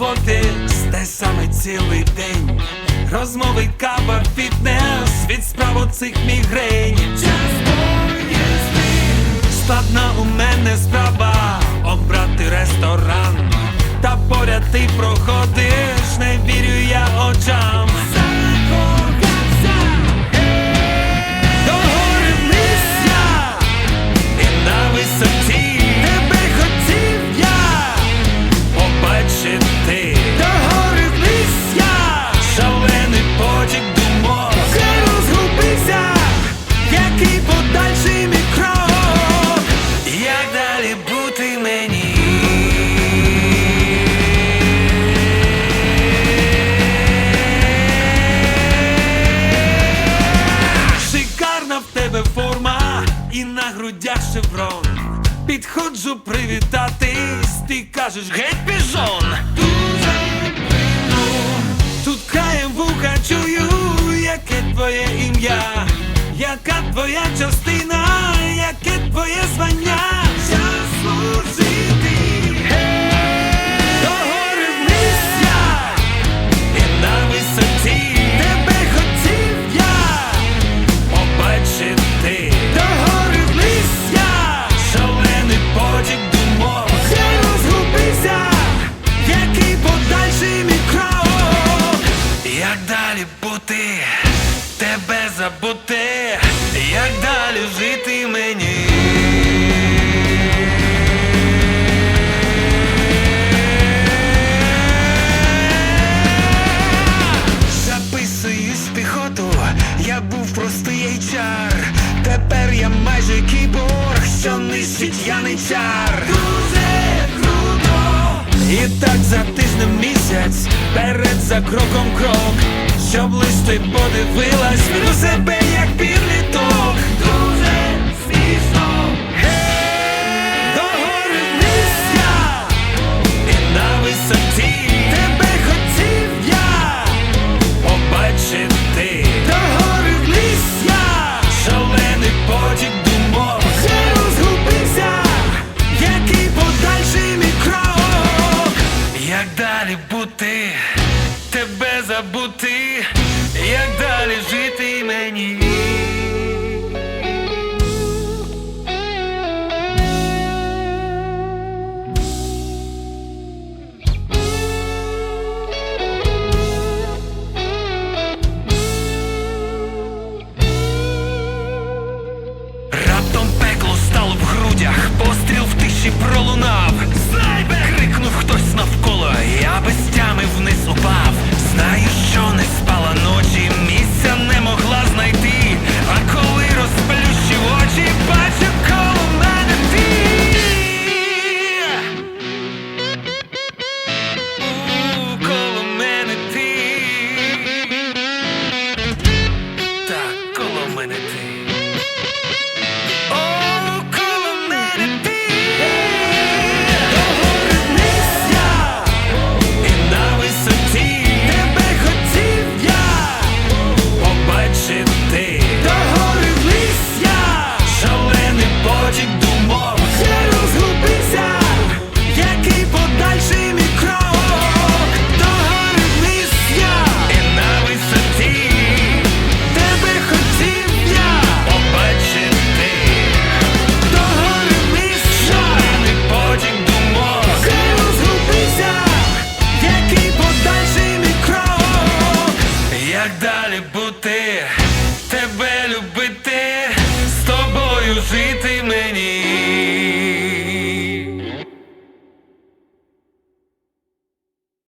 роботи, сте саме цілий день, розмови кава, фітнес від справ цих мігрень. Складна у мене справа обрати ресторан та поряд ти проход. грудях шеврон Підходжу привітатись, ти кажеш геть піжон. Дуже вину, тут краєм вуха чую, яке твоє ім'я, яка твоя частина, яке твоє звання. був простий HR Тепер я майже кіборг, що нищить яничар. Дуже круто! І так за тиждень місяць перед за кроком крок, щоб лиш ти подивилась у себе, як підліток. Дуже смішно, Гей! На висоті. забути.